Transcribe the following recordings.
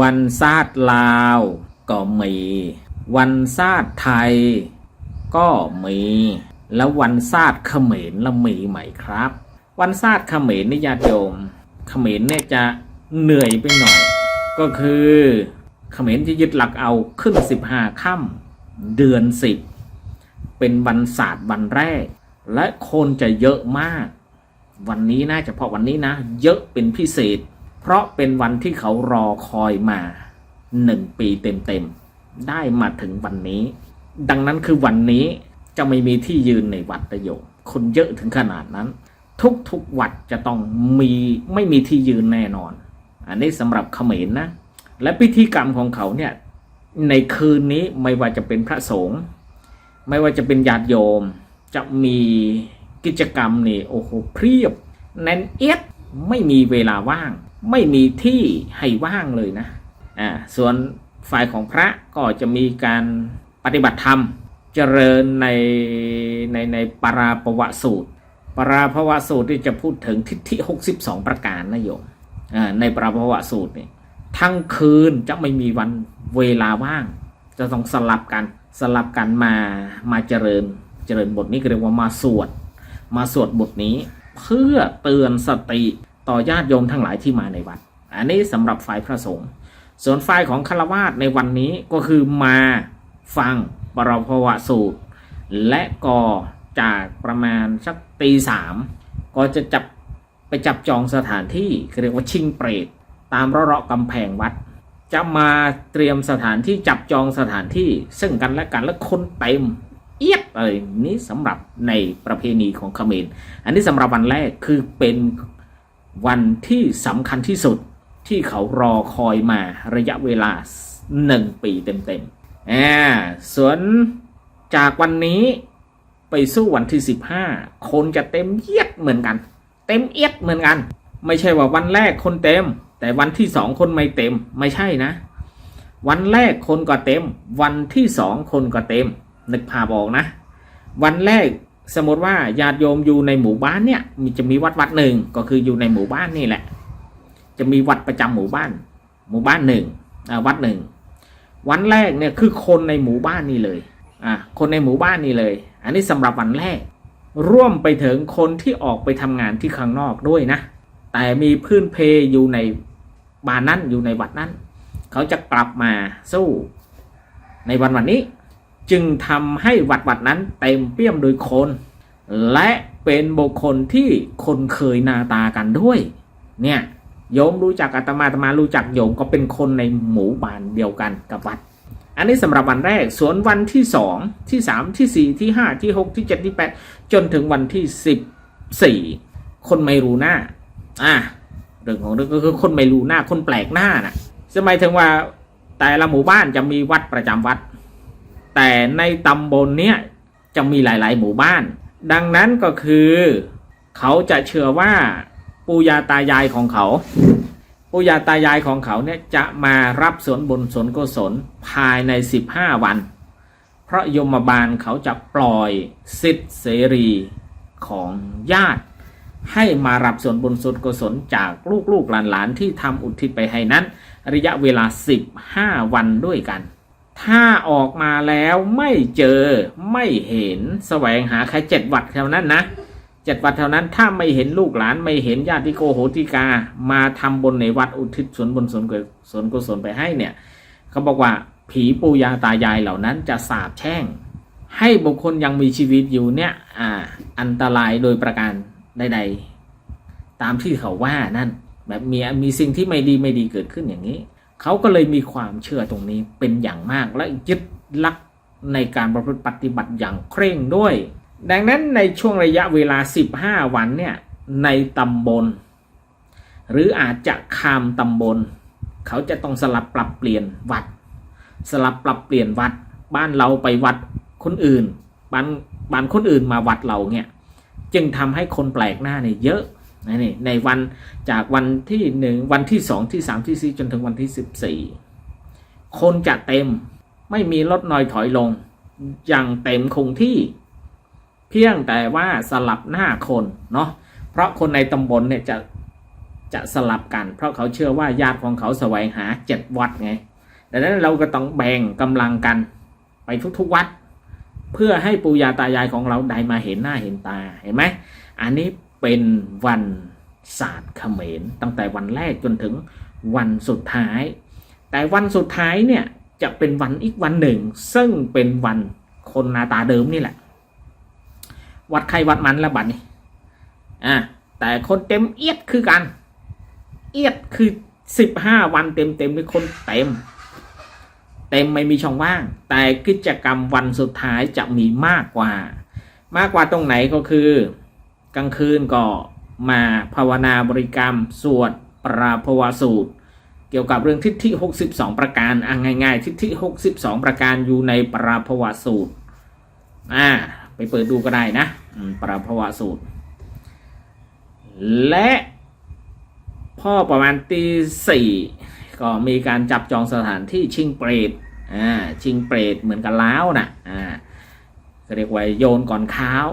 วันชาติลาวก็มี วันชาติไทยก็มี แล้ววันชาติเขมรละมีไหมครับ วันชาติเขมรนี่ญาติโยมเขมรเนี่ยจะเหนื่อยไปหน่อย ก็คือเขมรจะยึดหลักเอาขึ้น15ค่ำเดือน10เป็นวันศาสตร์วันแรก และคนจะเยอะมาก วันนี้นะเฉพาะวันนี้นะ เยอะเป็นพิเศษ เพราะเป็นวันที่เขารอคอยมาหนึ่งปีเต็มๆ ได้มาถึงวันนี้ ดังนั้นคือวันนี้จะไม่มีที่ยืนในวัดประโยชน์คนเยอะถึงขนาดนั้น ทุกๆวัดจะต้องมีไม่มีที่ยืนแน่นอน อันนี้สำหรับเขมรนะ และพิธีกรรมของเขาเนี่ยในคืนนี้ไม่ว่าจะเป็นพระสงฆ์ไม่ว่าจะเป็นญาติโยม จะมีกิจกรรมนี่โอ้โหเพียบแน่นเอียดไม่มีเวลาว่าง ไม่มีที่ให้ว่างเลยนะอ่าส่วนฝ่ายของพระก็จะมีการปฏิบัติธรรมเจริญในในในปาราประวสูตรปาราภวะสูตรที่จะพูดถึงทิฏฐิ62 ประการนะโยมอ่าในปาราภวะสูตรเนี่ยทั้งคืนจะไม่มีวันเวลาว่าง จะต้องสลับกันสลับกันมามาเจริญเจริญบทนี้เรียกว่ามาสวด มาสวดบทนี้ เพื่อเตือนสติ ต่อญาติโยมทั้งหลายที่มาในวัด อันนี้สำหรับฝ่ายพระสงฆ์ส่วนฝ่ายของคารวาสในวันนี้ก็คือมาฟังปรภวสูตร และก็จากประมาณสักตีสามก็จะจับไปจับจองสถานที่เรียกว่าชิงเปรตตามเราะๆกำแพงวัด จะมาเตรียมสถานที่จับจองสถานที่ซึ่งกันและกันและคนเต็มเอียดเลยนี่สำหรับในประเพณีของเขมรอันนี้สำหรับวันแรกคือเป็น วันที่สำคัญที่สุดที่เขารอคอยมาระยะเวลาหนึ่งปีเต็มๆอ่าส่วนจากวันนี้ไปสู้วันที่ 15 คนจะเต็มเอียดเหมือนกัน เต็มเอียดเหมือนกัน ไม่ใช่ว่าวันแรกคนเต็ม แต่วันที่สองคนไม่เต็มไม่ใช่นะ วันแรกคนก็เต็ม วันที่สองคนก็เต็มนึกภาพออกนะ วันแรก สมมติว่าญาติโยมอยู่ในหมู่บ้านเนี่ยมีจะมีวัดวัดหนึ่งก็คืออยู่ในหมู่บ้านนี่แหละ จะมีวัดประจำหมู่บ้าน หมู่บ้านหนึ่งวัดหนึ่งวันแรกเนี่ยคือคนในหมู่บ้านนี่เลยอ่าคนในหมู่บ้านนี่เลย อันนี้สำหรับวันแรก ร่วมไปถึงคนที่ออกไปทำงานที่ข้างนอกด้วยนะ แต่มีพื้นเพอยู่ในบ้านนั้นอยู่ในวัดนั้น เขาจะกลับมาสู้ในวันวันนี้ จึงทำให้วัดวัดนั้นเต็มเปี่ยมโดยคน และเป็นบุคคลที่คนเคยนาตากันด้วย เนี่ยโยมรู้จักอาตมาอาตมารู้จักโยมก็เป็นคนในหมู่บ้านเดียวกันกับวัด อันนี้สำหรับวันแรก ส่วนวันที่สองที่สามที่สี่ที่ห้าที่หกที่เจ็ดที่แปดจนถึงวันที่สิบสี่คนไม่รู้หน้า อะเรื่องของเรื่องก็คือคนไม่รู้หน้าคนแปลกหน้าน่ะสมัยถึงว่าแต่ละหมู่บ้านจะมีวัดประจำวัด แต่ในตำบลเนี้ยจะมีหลาย ๆ หมู่บ้าน ดังนั้นก็คือเขาจะเชื่อว่าปู่ย่าตายายของเขาปู่ย่าตายายของเขาเนี่ยจะมารับส่วนบุญส่วนกุศลภายใน 15 วัน เพราะยมบาลเขาจะปล่อยสิทธิเสรีของญาติ ให้มารับส่วนบุญส่วนกุศลจากลูกๆหลานๆที่ทำอุทิศไปให้นั้น ระยะเวลา 15 วันด้วยกัน ถ้าออกมาแล้วไม่เจอไม่เห็นแสวงหาแค่เจ็ดวัดเท่านั้นนะเจ็ดวัดเท่านั้นถ้าไม่เห็นลูกหลานไม่เห็นญาติโกโหติกา มาทำบุญในวัดอุทิศส่วนบุญส่วนกุศลกุศลไปให้เนี่ยเขาบอกว่าผีปูยาตายายเหล่านั้นจะสาบแช่ง ให้บุคคลยังมีชีวิตอยู่เนี่ยอ่าอันตรายโดยประการใดๆตามที่เขาว่านั่นแบบมีมีสิ่งที่ไม่ดีไม่ดีเกิดขึ้นอย่างนี้ เขาก็เลยมีความเชื่อตรงนี้เป็นอย่างมากและยึดลักในการประพฤติปฏิบัติอย่างเคร่งด้วย ดังนั้นในช่วงระยะเวลา 15 วันเนี่ยในตำบล หรืออาจจะข้ามตำบล เขาจะต้องสลับปรับเปลี่ยนวัด สลับปรับเปลี่ยนวัด บ้านเราไปวัดคนอื่นบ้านบ้านคนอื่นมาวัดเราเนี่ยจึงทำให้คนแปลกหน้าเนี่ยเยอะ นะนี่ในวันจากวันที่หนึ่งวันที่สองที่สามที่สี่จนถึงวันที่สิบสี่คนจะเต็มไม่มีลดน้อยถอยลง อย่างเต็มคงที่เพียงแต่ว่าสลับหน้าคนเนาะเพราะคนในตำบลเนี่ยจะจะสลับกัน เพราะเขาเชื่อว่าญาติของเขาแสวงหาเจ็ดวัดไงดังนั้นเราก็ต้องแบ่งกำลังกันไปทุกๆวัด เพื่อให้ปู่ย่าตายายของเราได้มาเห็นหน้าเห็นตาเห็นไหมอันนี้ เป็นวันศาสตร์เขมร ตั้งแต่วันแรกจนถึงวันสุดท้าย แต่วันสุดท้ายเนี่ยจะเป็นวันอีกวันหนึ่ง ซึ่งเป็นวันคนหนาตาเดิมนี่แหละ วัดใครวัดมันละบัดนี้อ่าแต่คนเต็มเอียดคือกัน เอียดคือสิบห้าวันเต็มเต็มๆนี่คนเต็ม เต็มไม่มีช่องว่าง แต่กิจกรรมวันสุดท้ายจะมีมากกว่า มากกว่าตรงไหนก็คือ กลางคืนก็มาภาวนาบริกรรม สวดปราภวสูตร เกี่ยวกับเรื่องทิฏฐิ 62 ประการอะง่ายๆ ทิฏฐิ 62 ประการอยู่ในปราภวสูตรอ่าไปเปิดดูก็ได้นะปราภวสูตร และพ่อประมาณตีสี่ก็มีการจับจองสถานที่ชิงเปรตอ่าชิงเปรตเหมือนกับล้าวนะอ่าก็เรียกว่าโยนก่อนข้าว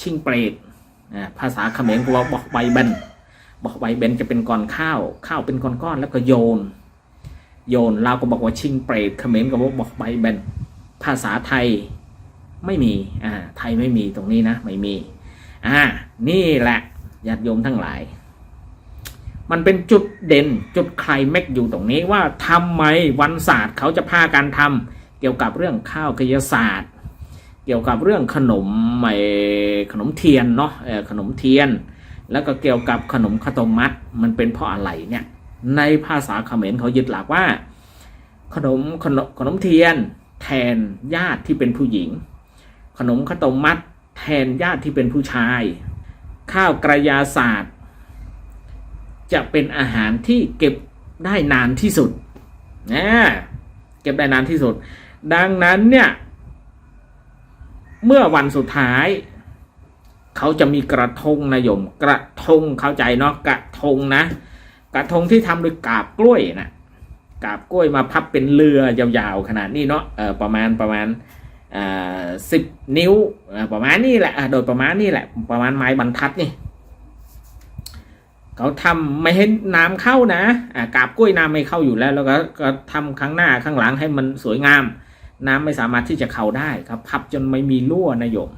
ชิงเปรต ภาษาเขมรก็ว่าบอกใบเบนบอกใบเบนจะเป็นก่อนข้าวข้าวเป็นก้อนๆแล้วก็โยน โยนเราก็บอกว่าชิงเปรตเขมรก็บอกบอกใบเบนภาษาไทยไม่มีอ่าไทยไม่มีตรงนี้นะไม่มีอ่านี่แหละญาติโยมทั้งหลาย มันเป็นจุดเด่นจุดไคลแม็กอยู่ตรงนี้ว่าทำไมวันศาสตร์เขาจะพากันทำเกี่ยวกับเรื่องข้าวกยศาสตร์ เกี่ยวกับเรื่องขนมไอขนมเทียนเนาะขนมเทียน แล้วก็เกี่ยวกับขนมข้าวต้มมัดมันเป็นเพราะอะไรเนี่ยในภาษาเขมรเขายึดหลักว่า ขนมขนมขนมเทียน แทนญาติที่เป็นผู้หญิง ขนมข้าวต้มมัด แทนญาติที่เป็นผู้ชาย ข้าวกระยาศาสตร์ จะเป็นอาหารที่เก็บได้นานที่สุดนะเก็บได้นานที่สุด ดังนั้นเนี่ย เมื่อวันสุดท้าย เขาจะมีกระทงนะโยม กระทงเข้าใจเนาะกระทงนะ กระทงที่ทำด้วยกาบกล้วยนะกาบกล้วยมาพับเป็นเรือยาวๆขนาดนี้เนาะเออประมาณประมาณสิบนิ้วประมาณนี้แหละโดยประมาณนี้แหละ ประมาณไม้บรรทัดนี่เขาทำไม่ให้น้ำเข้านะอ่ากาบกล้วยน้ำไม่เข้าอยู่แล้ว แล้วก็ก็ทำข้างหน้าข้างหลังให้มันสวยงาม น้ำไม่สามารถที่จะเข้าได้ครับ พับจนไม่มีรั่วนะโยม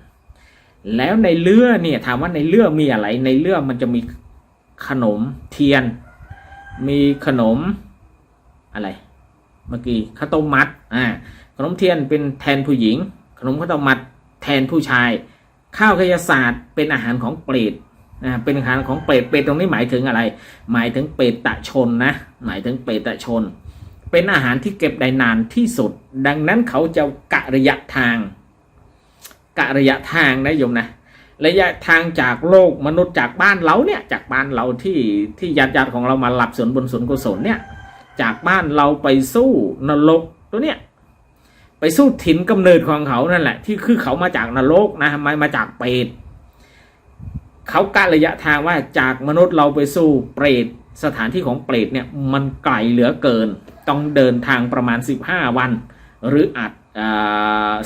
แล้วในเลือเนี่ยถามว่าในเลือมีอะไร ในเลือมันจะมีขนมเทียน มีขนมอะไรเมื่อกี้ข้าวต้มมัดอ่าขนมเทียนเป็นแทนผู้หญิง ขนมข้าวต้มมัดแทนผู้ชาย ข้าวกายศาสตร์เป็นอาหารของเปรตอ่าเป็นอาหารของเปรตเปรตตรงนี้หมายถึงอะไร หมายถึงเปรตตะชนนะหมายถึงเปรตตะชน เป็นอาหารที่เก็บได้นานที่สุด ดังนั้นเขาจะกะระยะทาง กะระยะทางนะโยมนะ ระยะทางจากโลกมนุษย์จากบ้านเราเนี่ยจากบ้านเราที่ที่ญาติญาติของเรามาหลับสนบุญส่วนกุศลเนี่ยจากบ้านเราไปสู้นรกตัวเนี้ยไปสู้ถิ่นกำเนิดของเขานั่นแหละ ที่คือเขามาจากนรกนะมามาจากเปรตเขากะระยะทางว่าจากมนุษย์เราไปสู้เปรต สถานที่ของเปรตเนี่ยมันไกลเหลือเกิน ต้องเดินทางประมาณ 15 วัน หรืออาจ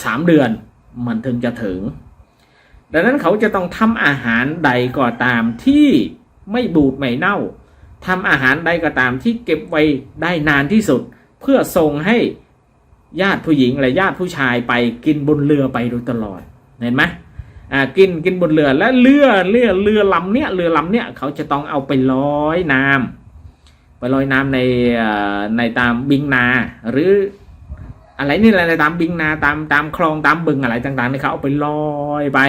สามเดือนมันถึงจะถึง ดังนั้นเขาจะต้องทำอาหารใดก็ตามที่ไม่บูดไม่เน่าทำอาหารใดก็ตามที่เก็บไว้ได้นานที่สุด เพื่อส่งให้ญาติผู้หญิงและญาติผู้ชายไปกินบนเรือไปโดยตลอดเห็นไหม กินกินบนเรือและเรือเรือเรือลำเนี้ยเรือลำเนี้ยเขาจะต้องเอาไปลอยน้ำไปลอยน้ำในในตามบิงนา หรืออะไรนี่แหละในตามบิงนาตามตามคลองตามบึงอะไรต่างๆนี่เขาเอาไปลอยไป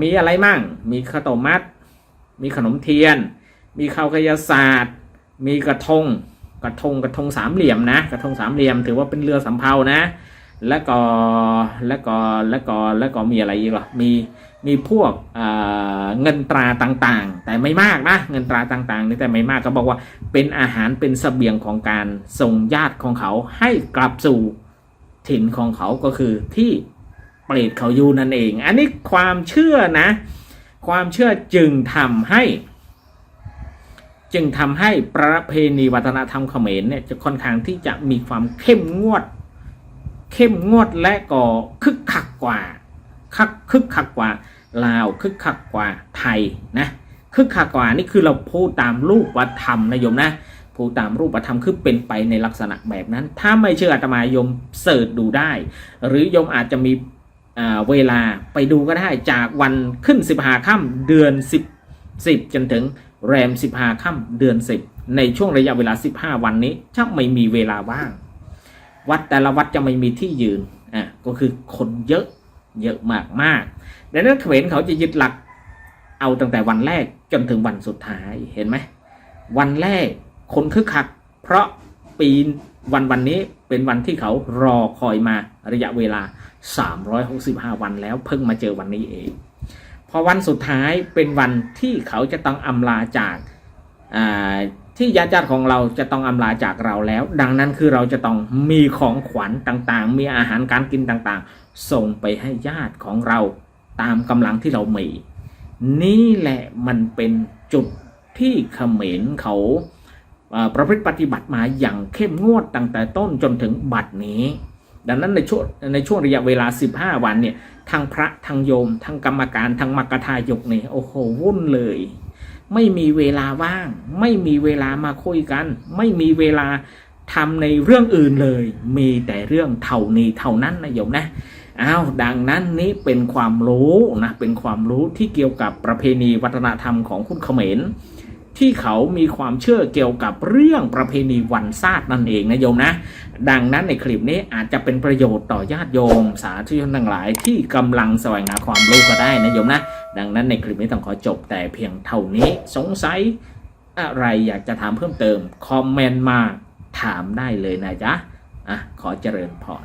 มีอะไรมั่ง มีข้าวต้มมัด มีขนมเทียน มีข้าวกยศาสตร์ มีกระทงกระทงกระทงสามเหลี่ยมนะ กระทงสามเหลี่ยมถือว่าเป็นเรือสำเภานะ แล้วก็แล้วก็แล้วก็แล้วก็มีอะไรอีกล่ะมีมีพวกเงินตราต่างๆ แต่ไม่มากนะเงินตราต่างๆนี่แต่ไม่มากก็บอกว่าเป็นอาหารเป็นเสบียงของการส่งญาติของเขาให้กลับสู่ถิ่นของเขาก็คือที่เปรตเขาอยู่นั่นเอง อันนี้ความเชื่อนะ ความเชื่อจึงทำให้ จึงทำให้ประเพณีวัฒนธรรมเขมรเนี่ยจะค่อนข้างที่จะมีความเข้มงวด เข้มงวดและก็คึกคักกว่าคักคึกคักกว่าลาวคึกคักกว่าไทยนะคึกคักกว่านี่คือเราพูดตามรูปธรรมนะโยมนะพูดตามรูปธรรมคือเป็นไปในลักษณะแบบนั้น ถ้าไม่เชื่ออาตมาโยมเสิร์ชดูได้ หรือโยมอาจจะมีเวลาไปดูก็ได้จากวันขึ้นสิบหาค่ำเดือนสิบสิบจนถึงแรมสิบหาค่ำเดือนสิบในช่วงระยะเวลาสิบห้าวันนี้จะไม่มีเวลาว่าง วัดแต่ละวัดจะไม่มีที่ยืนอะก็คือคนเยอะเยอะมากมากดังนั้นเขมรเขาจะยึดหลักเอาตั้งแต่วันแรกจนถึงวันสุดท้ายเห็นไหมวันแรกคนคึกคัก เพราะปีวันวันนี้เป็นวันที่เขารอคอยมาระยะเวลา 365 วันแล้วเพิ่งมาเจอวันนี้เอง พอวันสุดท้ายเป็นวันที่เขาจะต้องอำลาจากอ่า ที่ญาติญาติของเราจะต้องอำลาจากเราแล้ว ดังนั้นคือเราจะต้องมีของขวัญต่างๆ มีอาหารการกินต่างๆ ส่งไปให้ญาติของเราตามกำลังที่เรามี นี่แหละมันเป็นจุดที่เขมรเขาประพฤติปฏิบัติมาอย่างเข้มงวดตั้งแต่ต้นจนถึงบัดนี้ ดังนั้นในช่วงในช่วงระยะเวลา 15 วันเนี่ยทางพระทางโยมทางกรรมการทางมักกะทายกเนี่ยโอ้โหวุ่นเลย ไม่มีเวลาว่าง ไม่มีเวลามาคุยกัน ไม่มีเวลาทำในเรื่องอื่นเลย มีแต่เรื่องเท่านี้เท่านั้นนะโยมนะอ้าวดังนั้นนี้เป็นความรู้นะเป็นความรู้ที่เกี่ยวกับประเพณีวัฒนธรรมของคุณเขมรที่เขามีความเชื่อเกี่ยวกับเรื่องประเพณีวันศาสตร์นั่นเองนะโยมนะ ดังนั้นในคลิปนี้อาจจะเป็นประโยชน์ต่อญาติโยม สาธุชนทั้งหลายที่กำลังแสวงหาความรู้ก็ได้นะโยมนะ ดังนั้นในคลิปนี้ต้องขอจบแต่เพียงเท่านี้สงสัยอะไรอยากจะถามเพิ่มเติม คอมเมนต์มาถามได้เลยนะจ๊ะอะขอเจริญพร